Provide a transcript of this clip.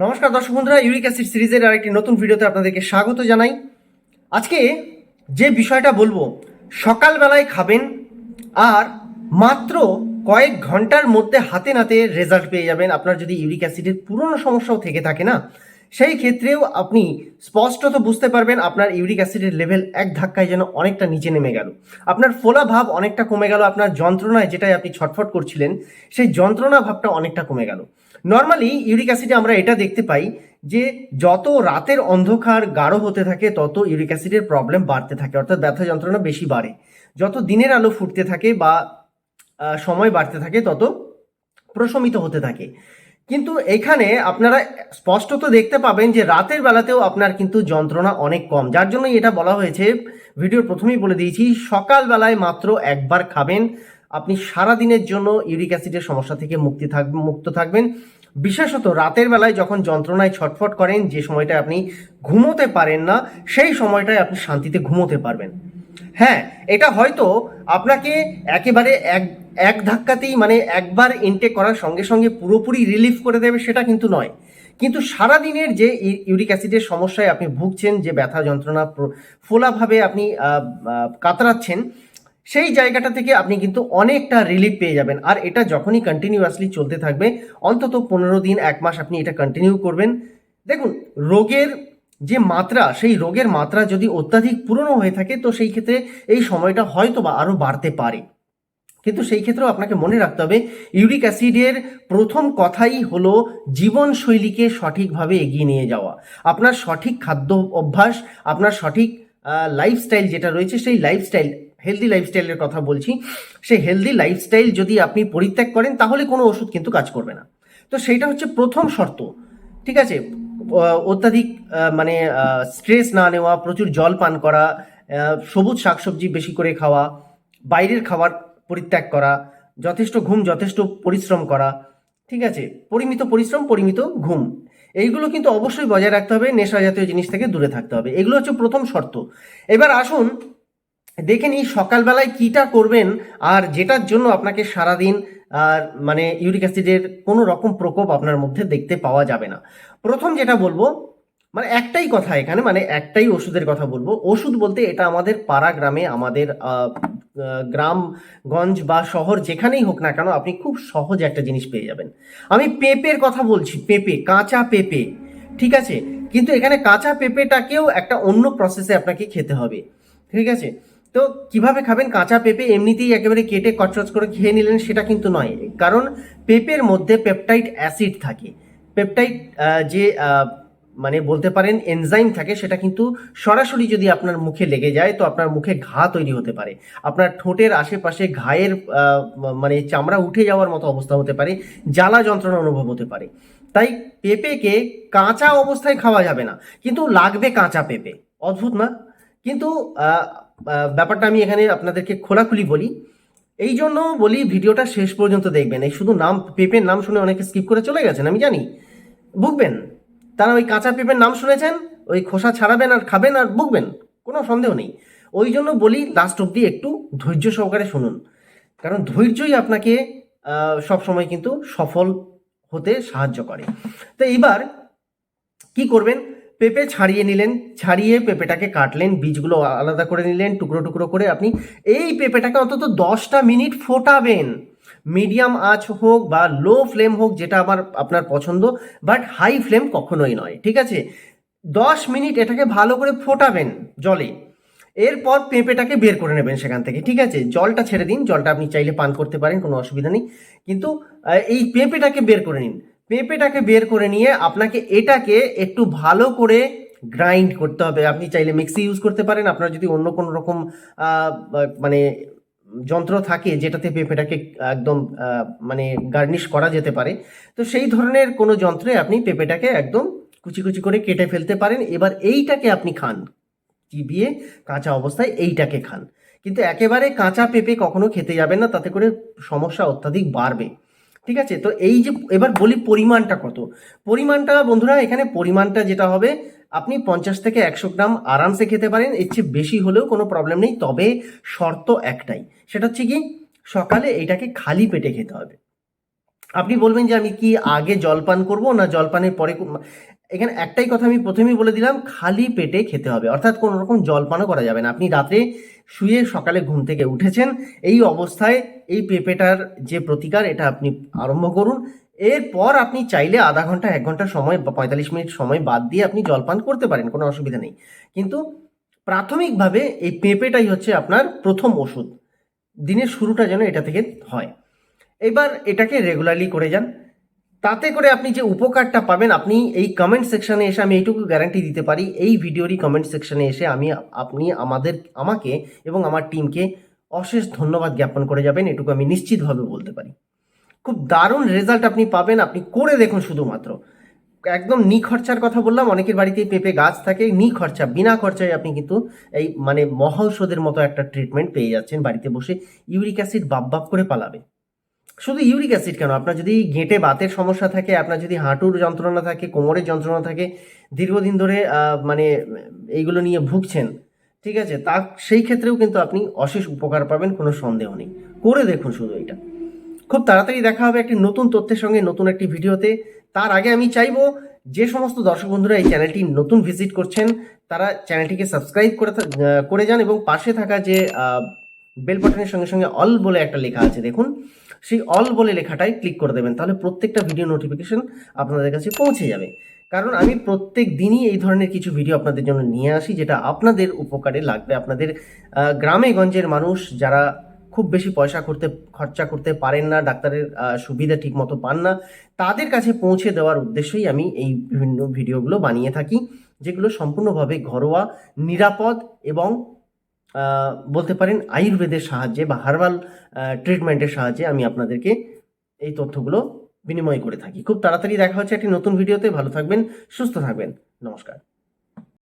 নমস্কার দর্শক বন্ধুরা ইউরিক অ্যাসিড সিরিজের আরেকটি নতুন ভিডিওতে আপনাদেরকে স্বাগত জানাই। আজকে যে বিষয়টা বলব, সকালবেলায় খাবেন আর মাত্র কয়েক ঘণ্টার মধ্যে হাতে নাতে রেজাল্ট পেয়ে যাবেন। আপনার যদি ইউরিক অ্যাসিডের পুরনো সমস্যাও থেকে থাকে না সেই ক্ষেত্রেও আপনি স্পষ্টত বুঝতে পারবেন আপনার ইউরিক অ্যাসিডের লেভেল এক ধাক্কায় যেন অনেকটা নিচে নেমে গেল। আপনার ফোলা ভাব অনেকটা কমে গেল, আপনার যন্ত্রণায় যেটাই আপনি ছটফট করছিলেন, সেই যন্ত্রণা ভাবটা অনেকটা কমে গেল। নর্মালি ইউরিক অ্যাসিডে আমরা এটা দেখতে পাই যে, যত রাতের অন্ধকার গাঢ় হতে থাকে, তত ইউরিক অ্যাসিডের প্রবলেম বাড়তে থাকে, অর্থাৎ ব্যথা যন্ত্রণা বেশি বাড়ে। যত দিনের আলো ফুটতে থাকে বা সময় বাড়তে থাকে, তত প্রশমিত হতে থাকে। কিন্তু এখানে আপনারা স্পষ্টত দেখতে পাবেন যে রাতের বেলাতেও আপনার কিন্তু যন্ত্রণা অনেক কম। যার জন্যই এটা বলা হয়েছে। ভিডিওর প্রথমেই বলে দিয়েছি, সকালবেলায় মাত্র একবার খাবেন। আপনি সারা দিনের জন্য ইউরিক অ্যাসিডের সমস্যা থেকে মুক্তি থাকবেন মুক্ত থাকবেন। বিশেষত রাতের বেলায় যখন যন্ত্রণায় ছটফট করেন, যে সময়টা আপনি ঘুমোতে পারেন না, সেই সময়টায় আপনি শান্তিতে ঘুমোতে পারবেন। হ্যাঁ এটা হয়তো আপনাকে একেবারে এক এক ধাক্কাতেই মানে একবার ইনটেক করার সঙ্গে সঙ্গে পুরোপুরি রিলিফ করে দেবে সেটা কিন্তু নয়। কিন্তু সারা দিনের যে ইউরিক অ্যাসিডের সমস্যায় আপনি ভুগছেন, যে ব্যথা যন্ত্রণা ফোলাভাবে আপনি কাতরাচ্ছেন, সেই জায়গাটা থেকে আপনি কিন্তু অনেকটা রিলিফ পেয়ে যাবেন। আর এটা যখনই কন্টিনিউয়াসলি চলতে থাকবে, অন্তত পনেরো দিন, এক মাস আপনি এটা কন্টিনিউ করবেন। দেখুন, রোগের যে মাত্রা, সেই রোগের মাত্রা যদি অত্যাধিক পুরনো হয়ে থাকে, তো সেই ক্ষেত্রে এই সময়টা হয়তো বা আরও বাড়তে পারে। কিন্তু সেই ক্ষেত্রেও আপনাকে মনে রাখতে হবে, ইউরিক অ্যাসিডের প্রথম কথাই হলো জীবনশৈলীকে সঠিকভাবে এগিয়ে নিয়ে যাওয়া। আপনার সঠিক খাদ্য অভ্যাস, আপনার সঠিক লাইফস্টাইল যেটা রয়েছে, সেই লাইফস্টাইল হেলদি লাইফস্টাইলের কথা বলছি সেই হেলদি লাইফস্টাইল যদি আপনি পরিত্যাগ করেন, তাহলে কোনো ওষুধ কিন্তু কাজ করবে না। তো সেইটা হচ্ছে প্রথম শর্ত, ঠিক আছে? অত্যাধিক মানে স্ট্রেস না নেওয়া, প্রচুর জল পান করা সবুজ শাকসবজি বেশি করে খাওয়া, বাইরের খাবার পরিত্যাগ করা, যথেষ্ট ঘুম, যথেষ্ট পরিশ্রম করা, ঠিক আছে? পরিমিত পরিশ্রম, পরিমিত ঘুম। এইগুলো কিন্তু অবশ্যই বজায় রাখতে হবে, নেশা জাতীয় জিনিস থেকে দূরে থাকতে হবে। এগুলো হচ্ছে প্রথম শর্ত। এবার আসুন, দেখে নিই সকালবেলায় কিটা করবেন আর যেটার জন্য আপনাকে সারাদিন আর মানে ইউরিক অ্যাসিডের কোনো রকম প্রকোপ আপনার মধ্যে দেখতে পাওয়া যাবে না। প্রথম যেটা বলব মানে একটাই কথা এখানে মানে একটাই ওষুধের কথা বলব। ওষুধ বলতে এটা আমাদের পাড়া গ্রামে, আমাদের গ্রামগঞ্জ বা শহর যেখানেই হোক না কেন আপনি খুব সহজ একটা জিনিস পেয়ে যাবেন। আমি পেঁপের কথা বলছি, পেঁপে, কাঁচা পেঁপে, ঠিক আছে? কিন্তু এখানে কাঁচা পেঁপেটাকেও একটা অন্য প্রসেসে আপনাকে খেতে হবে, ঠিক আছে? তো কীভাবে খাবেন? কাঁচা পেঁপে এমনিতেই একেবারে কেটে কচরচ করে খেয়ে নিলেন সেটা কিন্তু নয়। কারণ পেঁপের মধ্যে পেপটাইড অ্যাসিড থাকে। পেপটাইড যে মানে বলতে পারেন এনজাইম থাকে সেটা কিন্তু সরাসরি যদি আপনার মুখে লেগে যায় তো আপনার মুখে ঘা তৈরি হতে পারে। আপনার ঠোঁটের আশেপাশে ঘায়ের মানে চামড়া উঠে যাওয়ার মতো অবস্থা হতে পারে, জ্বালা যন্ত্রণা অনুভব হতে পারে। তাই পেঁপেকে কাঁচা অবস্থায় খাওয়া যাবে না। কিন্তু লাগবে কাঁচা পেঁপে। অদ্ভুত না? কিন্তু ব্যাপারটা আমি এখানে আপনাদেরকে খোলাখুলি বলি। এই জন্য বলি ভিডিওটা শেষ পর্যন্ত দেখবেন। এই শুধু নাম, পেঁপের নাম শুনে অনেকে স্কিপ করে চলে গেছেন, আমি জানি। ভুগবেন তারা ওই কাঁচা পেঁপের নাম শুনেছেন, ওই খোসা ছাড়াবেন আর খাবেন আর ভুগবেন কোনো সন্দেহ নেই। ওই জন্য বলি লাস্ট অব্দি একটু ধৈর্য সহকারে শুনুন। কারণ ধৈর্যই আপনাকে সব সময় কিন্তু সফল হতে সাহায্য করে। তো এইবার কি করবেন? পেঁপে ছাড়িয়ে নিলেন, ছাড়িয়ে পেঁপেটাকে কাটলেন, বীজগুলো আলাদা করে নিলেন, টুকরো টুকরো করে আপনি এই পেঁপেটাকে অন্তত দশটা মিনিট ফোটাবেন। মিডিয়াম আঁচ হোক বা লো ফ্লেম হোক যেটা আমার, আপনার পছন্দ, বাট হাই ফ্লেম কখনোই নয়, ঠিক আছে? দশ মিনিট এটাকে ভালো করে ফোটাবেন জলে। এরপর পেঁপেটাকে বের করে নেবেন সেখান থেকে, ঠিক আছে? জলটা ছেড়ে দিন, জলটা আপনি চাইলে পান করতে পারেন, কোনো অসুবিধা নেই। কিন্তু এই পেঁপেটাকে বের করে নিন। পেঁপেটাকে বের করে নিয়ে আপনাকে এটাকে একটু ভালো করে গ্রাইন্ড করতে হবে। আপনি চাইলে মিক্সি ইউজ করতে পারেন। আপনার যদি অন্য কোনো রকম মানে যন্ত্র থাকে যেটাতে পেঁপেটাকে একদম মানে গার্নিশ করা যেতে পারে, তো সেই ধরনের কোনো যন্ত্রে আপনি পেঁপেটাকে একদম কুচি কুচি করে কেটে ফেলতে পারেন। এবার এইটাকে আপনি খান। চিবিয়ে কাঁচা অবস্থায় এইটাকে খান। কিন্তু একেবারে কাঁচা পেঁপে কখনো খেতে যাবেন না, তাতে করে সমস্যা অত্যাধিক বাড়বে। ঠিক আছে তো এই যে এবার বলি পরিমাণটা কত পরিমাণটা বন্ধুরা, এখানে পরিমাণটা যেটা হবে, আপনি পঞ্চাশ থেকে একশো গ্রাম আরামসে খেতে পারেন, এর চেয়ে বেশি হলেও কোনো প্রবলেম নেই, তবে শর্ত একটাই, সেটা হচ্ছে কি, সকালে এটাকে খালি পেটে খেতে হবে আপনি বলবেন যে আমি কি আগে জলপান করব না জলপানের পরে? এখানে একটাই কথা আমি প্রথমেই বলে দিলাম, খালি পেটে খেতে হবে। অর্থাৎ কোনো রকম জলপানও করা যাবে না। আপনি রাত্রে শুয়ে সকালে ঘুম থেকে উঠেছেন, এই অবস্থায় এই পেঁপেটার যে প্রতিকার, এটা আপনি আরম্ভ করুন। এরপর আপনি চাইলে আধা ঘণ্টা, এক ঘণ্টা সময় বা পঁয়তাল্লিশ মিনিট সময় বাদ দিয়ে আপনি জলপান করতে পারেন, কোনো অসুবিধা নেই। কিন্তু প্রাথমিকভাবে এই পেঁপেটাই হচ্ছে আপনার প্রথম ওষুধ। দিনের শুরুটা যেন এটা থেকে হয়। এবার এটাকে রেগুলারলি করে যান। তাতে করে আপনি যে উপকারটা পাবেন, আপনি এই কমেন্ট সেকশনে এসে আমি এইটুকু গ্যারান্টি দিতে পারি, এই ভিডিওরই কমেন্ট সেকশনে এসে আমি আপনি আমাদের, আমাকে এবং আমার টিমকে অশেষ ধন্যবাদ জ্ঞাপন করে যাবেন, এটুকু আমি নিশ্চিতভাবে বলতে পারি। খুব দারুণ রেজাল্ট আপনি পাবেন, আপনি করে দেখুন শুধুমাত্র। একদম নি খরচার কথা বললাম, অনেকের বাড়িতেই পেঁপে গাছ থাকে, নি খরচা, বিনা খরচায় আপনি কিন্তু এই মানে মহৌষধের মতো একটা ট্রিটমেন্ট পেয়ে যাচ্ছেন বাড়িতে বসে, ইউরিক অ্যাসিড বাপ বাপ করে পালাবে। শুধু ইউরিক অ্যাসিড কেন? আপনার যদি গেঁটে বাতের সমস্যা থাকে, আপনার যদি হাঁটুর যন্ত্রণা থাকে, কোমরের যন্ত্রণা থাকে, দীর্ঘদিন ধরে মানে এইগুলো নিয়ে ভুগছেন, ঠিক আছে? তা, সেই ক্ষেত্রেও কিন্তু আপনি অশেষ উপকার পাবেন, কোনো সন্দেহ নেই। করে দেখুন শুধু এটা। খুব তাড়াতাড়ি দেখা হবে একটি নতুন তথ্যের সঙ্গে, নতুন একটি ভিডিওতে। তার আগে আমি চাইব, যে সমস্ত দর্শক বন্ধুরা এই চ্যানেলটি নতুন ভিজিট করছেন, তারা চ্যানেলটিকে সাবস্ক্রাইব করে করে যান এবং পাশে থাকা যে বেল বাটনের সঙ্গে সঙ্গে অল বলে একটা লেখা আছে, দেখুন। সেই অল বলে লেখাটাই ক্লিক করে দেবেন, তাহলে প্রত্যেকটা ভিডিও নোটিফিকেশন আপনাদের কাছে পৌঁছে যাবে। কারণ আমি প্রত্যেক দিনই এই ধরনের কিছু ভিডিও আপনাদের জন্য নিয়ে আসি, যেটা আপনাদের উপকারে লাগবে। আপনাদের গ্রামে গঞ্জের মানুষ যারা খুব বেশি পয়সা করতে, খরচা করতে পারেন না, ডাক্তারের সুবিধা ঠিক মতো পান না, তাদের কাছে পৌঁছে দেওয়ার উদ্দেশ্যেই আমি এই বিভিন্ন ভিডিওগুলো বানিয়ে থাকি, যেগুলো সম্পূর্ণভাবে ঘরোয়া, নিরাপদ এবং বলতে পারেন আয়ুর্বেদের সাহায্যে বা হার্বাল ট্রিটমেন্টের সাহায্যে আমি আপনাদেরকে এই তথ্যগুলো বিনিময় করে থাকি। খুব তাড়াতাড়ি দেখা হচ্ছে একটি নতুন ভিডিওতে। ভালো থাকবেন, সুস্থ থাকবেন। নমস্কার।